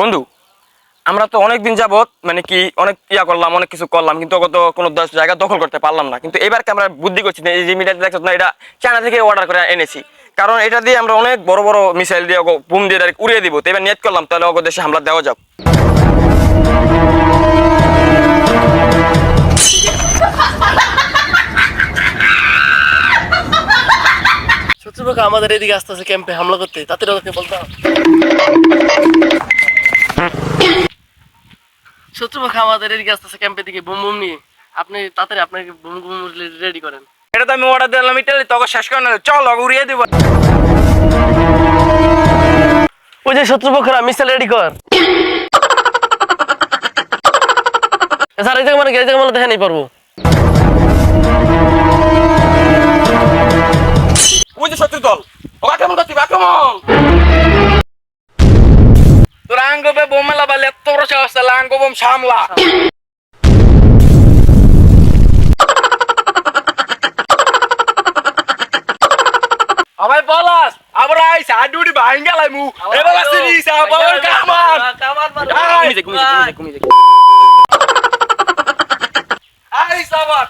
বন্ধু, আমরা তো অনেক দিন মানে কি, অনেক ইয়া করলাম, অনেক কিছু করলাম, কিন্তু কত কোনো দশ জায়গা দখল করতে পারলাম না। কিন্তু এবারকে আমরা বুদ্ধি করছি না এই যে মিডিয়াতে দেখছ না, এটা চায়না থেকে অর্ডার করে এনেছি। কারণ এটা দিয়ে আমরা অনেক বড় বড় মিসাইল দিয়ে বুম দিয়ে direct উড়িয়ে দিব। তো এবার নিয়ত করলাম, তাহলে অগো দেশে হামলা দেওয়া যাক। শত্রুপক্ষ আমাদের এদিকে আসতে আসতে ক্যাম্পে হামলা করতে ওদেরকে বলতে শত্রুপক্ষ আমাদের এদিকে আসতে আসতে ক্যাম্পের দিকে বুম বুম নিয়ে। আপনি তাড়াতাড়ি আপনাকে বুম বুম রেডি করেন। এটা তো আমি অর্ডার দিলাম ইটালি তোকে শেষ করে না চল উড়িয়ে দিব। ওই যে শত্রুপক্ষরা মিসাইল রেডি কর। স্যার এই জায়গা মানে এই জায়গা মানে দেখে নেই পারব। ওই যে শত্রু দল ও আক্রমণ করতে আক্রমণ! তোর আঙ্গবে বোমালা বালে বড় সাহস তাহলে আঙ্গ বোম সামলা। আবার বলাস আবার আইস আডুডি ভাঙ্গা লাই মু এবার আসিস আবার কামান কামান। কমি যা কমি যা কমি যা কমি যা আইস আবার।